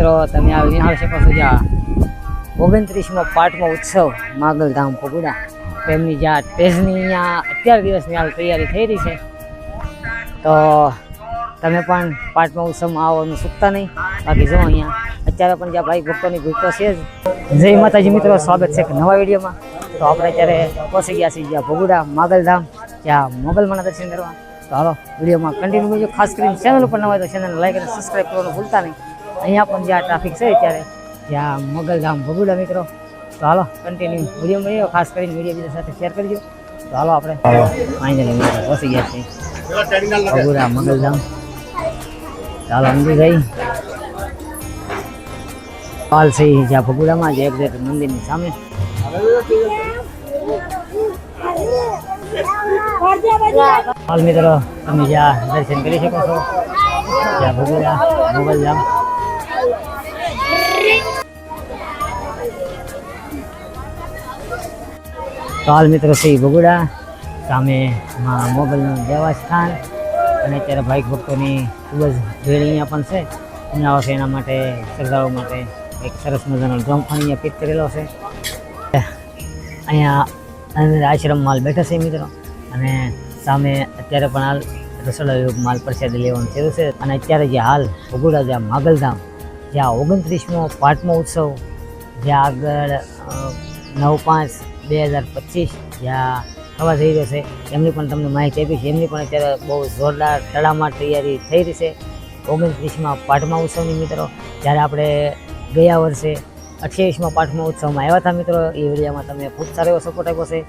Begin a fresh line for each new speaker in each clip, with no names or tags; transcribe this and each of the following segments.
મિત્રો, તમે આ નિહાળી શકો છો જ્યાં ઓગણત્રીસમો પાટમો ઉત્સવ માગલધામ ફગુડા. તેમની જ્યાં ટેજની અહીંયા અત્યાર દિવસની હાલ તૈયારી થઈ રહી છે. તો તમે પણ પાટમા ઉત્સવમાં આવવાનું ચૂકતા નહીં. બાકી જો અહીંયા અત્યારે પણ જ્યાં ભાઈ ભક્તોની તો છે જ. જય માતાજી મિત્રો, સ્વાગત છે નવા વિડીયોમાં. તો આપણે અત્યારે પહોંચી ગયા છીએ જ્યાં ભગુડા માગલધામ જ્યાં મોગલમાના દર્શન કરવા. તો હાલો, વિડીયોમાં કન્ટિન્યુ કરજો. ખાસ કરીને ચેનલ ઉપર ન હોય તો ચેનલ લાઈક અને સબસ્ક્રાઈબ કરવાનું ભૂલતા નહીં. અહીંયા પણ જ્યાં ટ્રાફિક છે અત્યારે જ્યાં મોગલધામ ભગુડા મિત્રો. તો હાલો કન્ટિન્યુ વીડિયો મળ્યો ખાસ કરીને વીડિયો બીજા સાથે શેર કરજો. તો હાલો આપણે ફાઇનલી મિત્રો પહોંચી ગયા છીએ. ભગુડા મોગલધામ ચાલો અંદર જઈ પાલ છે જ્યાં ભગુડામાં જે એક્ઝેક્ટ મંદિરની સામે. હાલ મિત્રો તમે જ્યાં દર્શન કરી શકો છો જ્યાં ભગુડા મોગલધામ તો હાલ મિત્રો શ્રી ભગુડા સામે માં મોગલનું દેવસ્થાન અને અત્યારે ભાઈક ભક્તોની ખૂબ જ ભીડ અહીંયા પણ છે. અહીંયા આવશે એના માટે શ્રદ્ધાળુઓ માટે એક સરસ મજાનો ડ્રમ પણ અહીંયા ફિટ કરેલો છે. અહીંયા અંદર આશ્રમ માલ બેઠો છે મિત્રો. અને સામે અત્યારે પણ હાલ રસોડા માલ પ્રસાદ લેવાનું થયું છે. અને અત્યારે જે હાલ ભગુડા જ્યાં માગલધામ જ્યાં ઓગણત્રીસમો પાંચમો ઉત્સવ, જ્યાં આગળ નવ પાંચ બે હજાર પચીસ જ્યાં થવા જઈ રહ્યો છે એમની પણ તમને માહિતી આપી છે એમની પણ અત્યારે બહુ જોરદાર તડામાર તૈયારી થઈ રહી છે. ઓગણત્રીસમાં પાઠમા ઉત્સવની મિત્રો, જ્યારે આપણે ગયા વર્ષે અઠ્યાવીસમાં પાઠમા ઉત્સવમાં આવ્યા હતા મિત્રો, એ એરિયામાં તમે ખૂબ સારો એવો સપોર્ટ આપ્યો છે.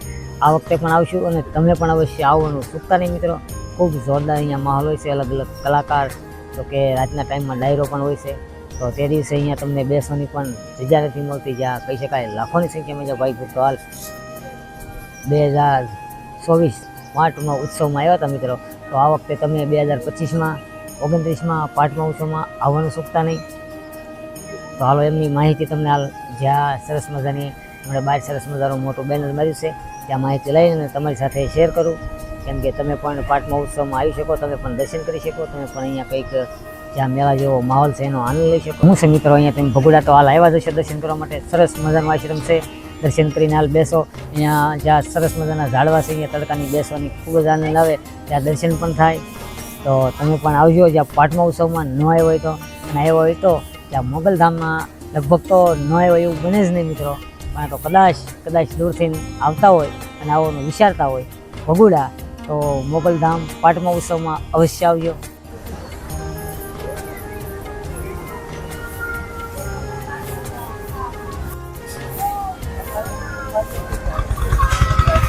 આ વખતે પણ આવશું અને તમે પણ અવશ્ય આવવાનું ચૂકતા નહીં મિત્રો. ખૂબ જોરદાર અહીંયા માહોલ હોય છે અલગ અલગ કલાકાર તો કે રાતના ટાઈમમાં ડાયરો પણ હોય છે. તો તે દિવસે અહીંયા તમને બેસવાની પણ જગ્યા નથી મળતી જ્યાં કહી શકાય લાખોની સંખ્યામાં જો ભાઈ ભક્તો હાલ બે હજાર ચોવીસ માર્ચમાં ઉત્સવમાં આવ્યા હતા મિત્રો. તો આ વખતે તમે બે હજાર પચીસમાં, ઓગણત્રીસમાં, પાઠમાં, ઉત્સવમાં આવવાનું ચૂકતા નહીં. તો હાલો એમની માહિતી તમને હાલ જ્યાં સરસ મજાની હમણાં બહાર સરસ મજાનું મોટું બેનર માર્યું છે, ત્યાં માહિતી લઈને તમારી સાથે શેર કરું. કેમ કે તમે પણ પાઠમાં ઉત્સવમાં આવી શકો, તમે પણ દર્શન કરી શકો, તમે પણ અહીંયા કંઈક જ્યાં મેળા જેવો માહોલ છે, એનો આનંદ લઈ શકો. હું છે મિત્રો અહીંયા તમે ભગુડા તો હાલ આવ્યા જશો દર્શન કરવા માટે. સરસ મજાનો આશ્રમ છે. દર્શન કરીને હાલ બેસો. અહીંયા જ્યાં સરસ મજાના ઝાડવા છે, અહીંયા તડકાની બેસવાની ખૂબ જ આનંદ આવે. ત્યાં દર્શન પણ થાય. તો તમે પણ આવજો, જ્યાં પાટમા ઉત્સવમાં ન આવ્યો હોય તો. અને આવ્યો હોય તો ત્યાં મોગલધામમાં લગભગ તો ન આવ્યો એવું બને જ નહીં મિત્રો. પણ તો કદાચ કદાચ દૂરથી આવતા હોય અને આવવાનું વિચારતા હોય ભગુડા, તો મોગલધામ પાટમા ઉત્સવમાં અવશ્ય આવજો.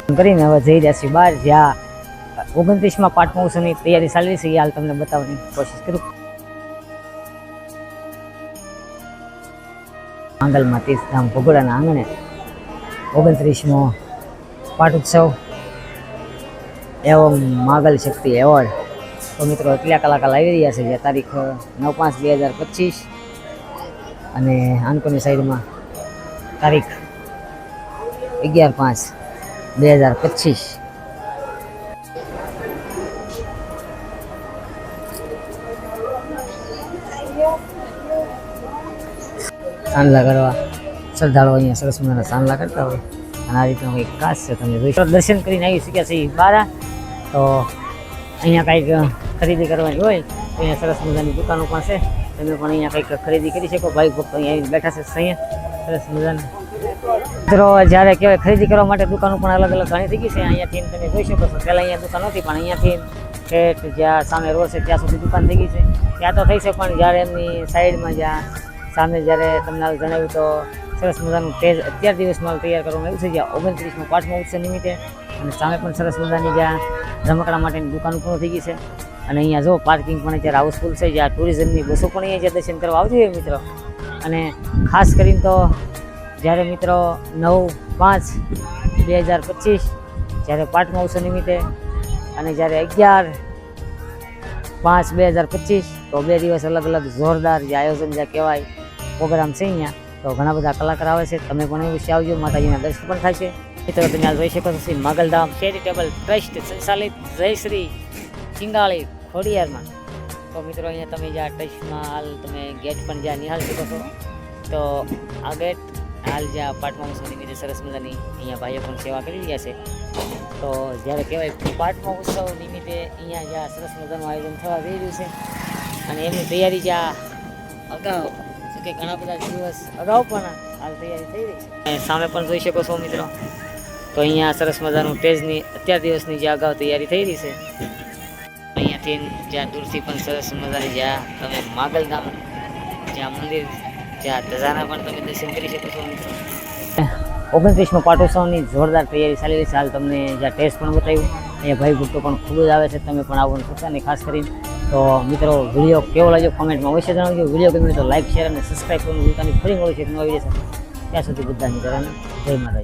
કરીને હવે જઈ રહ્યા છીએ બહાર. જ્યાં ઓગણત્રીસમાં પાઠ મહોત્સવની તૈયારી ચાલી છે, એ હાલ તમને બતાવવાની કોશિશ કરું. આંગલમાં તીર્થધામ ભગોડાના આંગણે ઓગણત્રીસમો પાઠ ઉત્સવ. એવમ માગલ શક્તિ એવોર્ડ. તો મિત્રો એટલા કલાકાર આવી રહ્યા છે? જે તારીખ નવ પાંચ બે હજાર પચીસ. અને આંકોની સાઈડમાં તારીખ અગિયાર પાંચ. બે હજાર પચીસ. ચાંદલા કરવા શ્રદ્ધાળુઓ અહીંયા સરસ મજાના ચાંદલા કરતા હોય. અને આ રીતનો કંઈક ખાસ છે તમે જોઈ દર્શન કરીને આવી શક્યા છે બારા. તો અહીંયા કંઈક ખરીદી કરવાની હોય, તો અહીંયા સરસ મજાની દુકાનો પણ છે. તમે પણ અહીંયા કંઈક ખરીદી કરી શકો. ભાઈ ભક્તો અહીંયા બેઠા છે અહીંયા. સરસ મજાના મિત્રો જ્યારે કહેવાય ખરીદી કરવા માટે દુકાનો પણ અલગ અલગ ઘણી થઈ ગઈ છે. અહીંયાથી તમે જોઈ શકો છો. પહેલાં અહીંયા દુકાન હતી, પણ અહીંયાથી ઠેઠ જ્યાં સામે રોડ છે, ત્યાં સુધી દુકાન થઈ ગઈ છે. ત્યાં તો થઈ છે, પણ જ્યારે એમની સાઈડમાં જ્યાં સામે જ્યારે તમને જણાવ્યું તો સરસ મજાનું પેજ અત્યાર દિવસમાં તૈયાર કરવામાં આવ્યું છે, જ્યાં ઓગણત્રીસમાં પાંચમો ઉત્સવ નિમિત્તે. અને સામે પણ સરસ મજાની જ્યાં રમકડા માટેની દુકાન પણ થઈ ગઈ છે. અને અહીંયા જો પાર્કિંગ પણ અત્યારે હાઉસફુલ છે, જ્યાં ટુરિઝમની બસો પણ અહીંયા દર્શન કરવા આવતી મિત્રો. અને ખાસ કરીને તો જ્યારે મિત્રો નવ પાંચ બે હજાર પચીસ, જ્યારે પાઠમા મહોત્સવ નિમિત્તે અને જ્યારે અગિયાર પાંચ બે હજાર પચીસ, તો બે દિવસ અલગ અલગ જોરદાર જે આયોજન જ્યાં કહેવાય, પ્રોગ્રામ છે અહીંયા, તો ઘણા બધા કલાકાર આવે છે. તમે પણ વિશે આવજો. માતાજીના દર્શન પણ થાય છે. મિત્રો, તમે આ જોઈ શકો છો માગલધામ ચેરિટેબલ ટ્રસ્ટ સંચાલિત જયશ્રી ચિંગાળી ખોડિયારમાં. તો મિત્રો, અહીંયા તમે જ્યાં ટ્રસ્ટમાં હાલ તમે ગેટ પણ જ્યાં નિહાળી શકો છો. તો આ ગેટ હાલ જ્યાં પાટમા ઉત્સવ નિમિત્તે સરસ મજાની અહીંયા ભાઈઓ પણ સેવા કરી રહ્યા છે. તો જ્યારે કહેવાય પાટમાં ઉત્સવ નિમિત્તે અહીંયા જ્યાં સરસ મજાનું આયોજન થવા જઈ રહ્યું છે અને એમની તૈયારી જ્યાં અગાઉ કે ઘણા બધા દિવસ અગાઉ પણ હાલ તૈયારી થઈ રહી છે. સામે પણ જોઈ શકો છો મિત્રો, તો અહીંયા સરસ મજાનું ટેજની અત્યાર દિવસની જે અગાઉ તૈયારી થઈ રહી છે. અહીંયાથી જ્યાં દૂરથી પણ સરસ મજાની જ્યાં તમે માગલધામ જ્યાં મંદિર જ્યાં ધજાના ઓગણત્રીસમાં પાટોત્સવની જોરદાર તૈયારી ચાલી રહી છે. હાલ તમને જ્યાં ટેસ્ટ પણ બતાવ્યું, અહીંયા ભાઈ ભક્તો પણ ખૂબ જ આવે છે. તમે પણ આવવાનું શકશો અને ખાસ કરીને. તો મિત્રો, વીડિયો કેવો લાગ્યો કોમેન્ટમાં અવશ્ય જણાવજો. વીડિયો ગમ્યો તો લાઈક શેર અને સબસ્ક્રાઈબ કરવાનું ફરી મળ્યું છે ત્યાં સુધી બધા મિત્રોને જય માતા